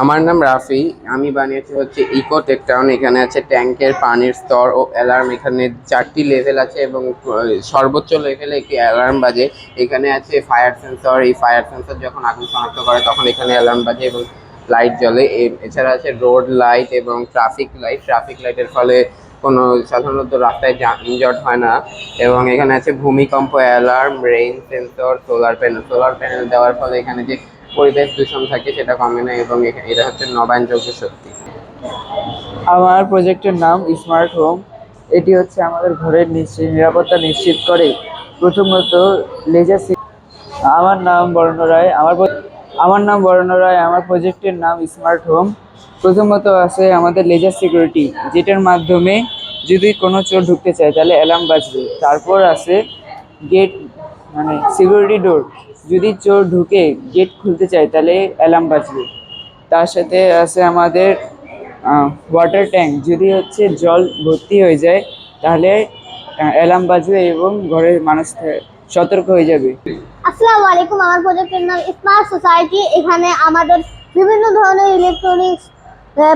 আমার নাম রাফি, আমি বানিয়েছি হচ্ছে ইকো টেকটাউন এখানে আছে ট্যাঙ্কের, পানির স্তর ও অ্যালার্ম এখানে চারটি লেভেল আছে এবং সর্বোচ্চ লেভেলে একটি অ্যালার্ম বাজে। এখানে আছে ফায়ার সেন্সর এই ফায়ার সেন্সর যখন আগুন শনাক্ত করে, তখন এখানে অ্যালার্ম বাজে এবং লাইট জ্বলে। এছাড়া আছে রোড লাইট এবং ট্রাফিক লাইট ট্রাফিক লাইটের ফলে কোনো সাধারণত রাস্তায় যানজট হয় না এবং এখানে আছে ভূমিকম্প alarm rain sensor solar panel solar panel দেওয়ার ফলে এখানে যে পরিবেশ দূষণ থাকে, সেটা কমে না এবং এটা হচ্ছে নবায়নযোগ্য শক্তি। আমার প্রজেক্টের নাম স্মার্ট হোম। এটি হচ্ছে আমাদের ঘরের নিরাপত্তা নিশ্চিত করে। প্রথমত লেজার আমার নাম বর্ণ রায়। আমার আমার নাম বর্ণ রায়। আমার প্রজেক্টের নাম স্মার্ট হোম। প্রথমত আছে আমাদের লেজার সিকিউরিটি, যেটার মাধ্যমে যদি কোনো চোর ঢুকতে চায়, তাহলে অ্যালার্ম বাজবে। তারপর আছে গেট মানে সিকিউরিটি ডোর যদি চোর ঢুকে গেট খুলতে চায়, তাহলে অ্যালার্ম বাজবে। তার সাথে আছে আমাদের ওয়াটার ট্যাঙ্ক যদি হচ্ছে জল ভর্তি হয়ে যায়, তাহলে অ্যালার্ম বাজবে এবং ঘরের মানুষ সতর্ক হয়ে যাবে। আসসালামু আলাইকুম, আমার প্রজেক্টের নাম স্মার্ট সোসাইটি এখানে আমাদের বিভিন্ন ধরনের ইলেকট্রনিক্স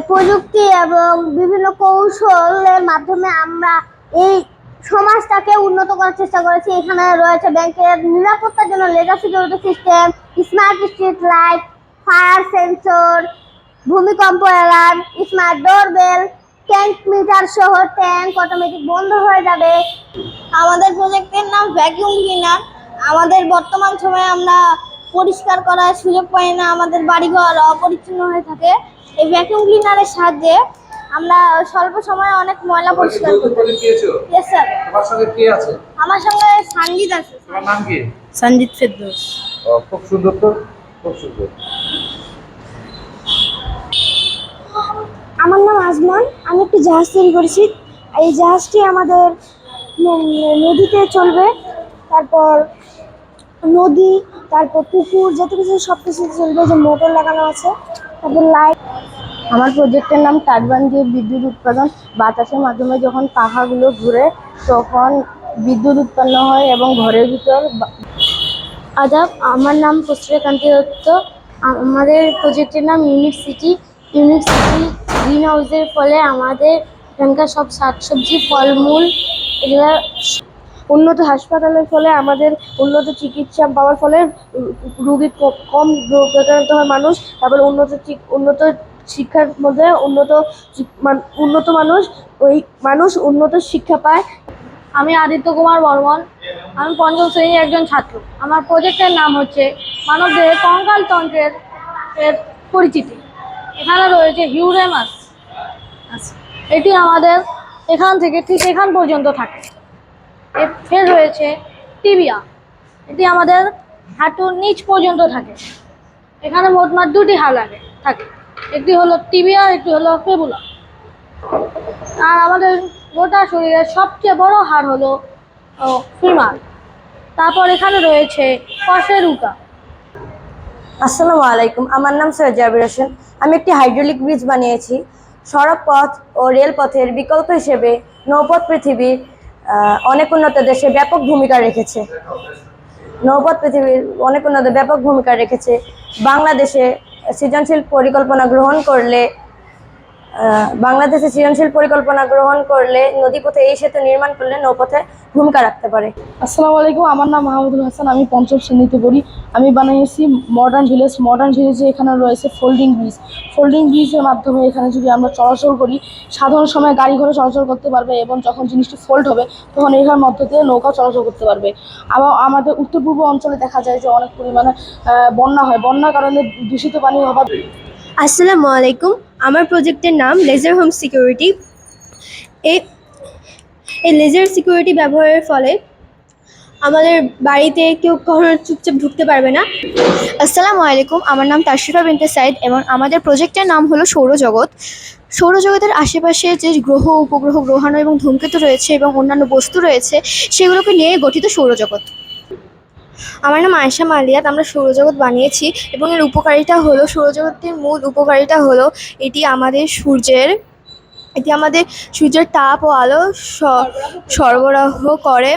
প্রযুক্তি এবং বিভিন্ন কৌশলের মাধ্যমে আমরা এই সমাজটাকে উন্নত করার চেষ্টা করেছি। এখানে রয়েছে ব্যাংকের নিরাপত্তার জন্য laser security system smart street light fire sensor ভূমিকম্প alarm smart doorbell tank meter সহ ট্যাঙ্ক অটোমেটিক বন্ধ হয়ে যাবে। আমাদের প্রজেক্টের নাম ভ্যাকিউম ক্লিনার আমাদের বর্তমান সময়ে আমরা পরিষ্কার করার সুযোগ পাই না। আমাদের বাড়িঘর অপরিচ্ছন্ন হয়ে থাকে। এই ভ্যাকিউম ক্লিনারের সাহায্যে আমরা স্বল্প সময়ে অনেক ময়লা পরিষ্কার তুমি করি প্রোটিন পেয়েছ তোমার সঙ্গে কে আছে? আমার সঙ্গে সঞ্জিত আছে তোমার নাম কি? সঞ্জিত ফেরদৌস। খুব সুন্দর তো? খুব সুন্দর। আমার নাম আজমান আমি একটি জাহাজ তৈরি করেছি। এই জাহাজটি আমাদের নদীতে চলবে। তারপর নদী তারপর পুকুর যত কিছু সব কিছু চলবে। যে মোটর লাগানো আছে তারপর লাইট আমার প্রজেক্টের নাম টারবান দিয়ে বিদ্যুৎ উৎপাদন। বাতাসের মাধ্যমে যখন পাখাগুলো ঘুরে, তখন বিদ্যুৎ উৎপন্ন হয় এবং ঘরের ভিতর আদাব, আমার নাম পুষ্টিকান্তি দত্ত। আমাদের প্রজেক্টের নাম unique city unique city green হাউসের ফলে আমাদের এখানকার সব শাকসবজি, ফলমূল, এগুলো উন্নত হাসপাতালের ফলে, আমাদের উন্নত চিকিৎসা পাওয়ার ফলে রুগী কম রোগাক্রান্ত হয় মানুষ। তারপর উন্নত উন্নত শিক্ষার মধ্যে উন্নত উন্নত মানুষ, ওই মানুষ উন্নত শিক্ষা পায়। আমি আদিত্য কুমার বর্মন। আমি পঞ্চম শ্রেণির একজন ছাত্র। আমার প্রজেক্টের নাম হচ্ছে মানবদেহের কঙ্কাল তন্ত্রের এর পরিচিতি। এখানে রয়েছে হিউরেমাস। এটি আমাদের এখান থেকে ঠিক এখান পর্যন্ত থাকে। এর ফের রয়েছে টিবিয়া। এটি আমাদের হাঁটুর নিচ পর্যন্ত থাকে। এখানে মোটমাট দুটি হাড় লাগে থাকে। একটি হলো টিবিয়া একটি হলো ফেবুলা আর আমাদের গোটা শরীরের সবচেয়ে বড় হাড় হলো ফিমার তারপর এখানে রয়েছে কশেরুকা আসসালামু আলাইকুম, আমার নাম সৈয়দ জাবির হোসেন। আমি একটি হাইড্রোলিক ব্রিজ বানিয়েছি। সড়ক পথ ও রেলপথের বিকল্প হিসেবে নৌপথ পৃথিবীর অনেক উন্নত দেশে ব্যাপক ভূমিকা রেখেছে। নৌপথ পৃথিবীর অনেক উন্নত ব্যাপক ভূমিকা রেখেছে। বাংলাদেশে সৃজনশীল পরিকল্পনা গ্রহণ করলে আহ, বাংলাদেশে সৃজনশীল পরিকল্পনা গ্রহণ করলে নদীপথে এই সেতু নির্মাণ করলে নৌপথে ভূমিকা রাখতে পারে। আসসালামু আলাইকুম আমার নাম মাহমুদুল হাসান আমি পঞ্চম শ্রেণীতে পড়ি। আমি বানিয়েছি মডার্ন ভিলেজ মডার্ন ভিলেজে এখানে রয়েছে ফোল্ডিং ব্রিজ ফোল্ডিং ব্রিজের মাধ্যমে এখানে যদি আমরা চলাচল করি সাধারণ সময় গাড়ি ঘোড়া চলাচল করতে পারবে এবং যখন জিনিসটি ফোল্ড হবে তখন এখার মধ্য দিয়ে নৌকা চলাচল করতে পারবে। আবার আমাদের উত্তর পূর্ব অঞ্চলে দেখা যায় যে অনেক পরিমাণে বন্যা হয়। বন্যার কারণে দূষিত পানি হবার আসসালামু আলাইকুম আমার প্রজেক্টের নাম লেজার হোম সিকিউরিটি এই এই লেজার সিকিউরিটি ব্যবহারের ফলে আমাদের বাড়িতে কেউ কখনো চুপচাপ ঢুকতে পারবে না। আসসালামু আলাইকুম, আমার নাম তাশরিফা বিনতে সাইদ এবং আমাদের প্রজেক্টের নাম হলো সৌরজগৎ। সৌরজগতের আশেপাশে যে গ্রহ, উপগ্রহ, গ্রহাণু এবং ধূমকেতু রয়েছে এবং অন্যান্য বস্তু রয়েছে, সেগুলোকে নিয়ে গঠিত সৌরজগৎ। আমার নাম আয়সা মালিয়াত, আমরা সৌরজগৎ বানিয়েছি এবং এর উপকারিতা হলো, সৌরজগতের মূল উপকারিতা হলো এটি আমাদের সূর্যের, এটি আমাদের সূর্যের তাপ ও আলো সরবরাহ করে।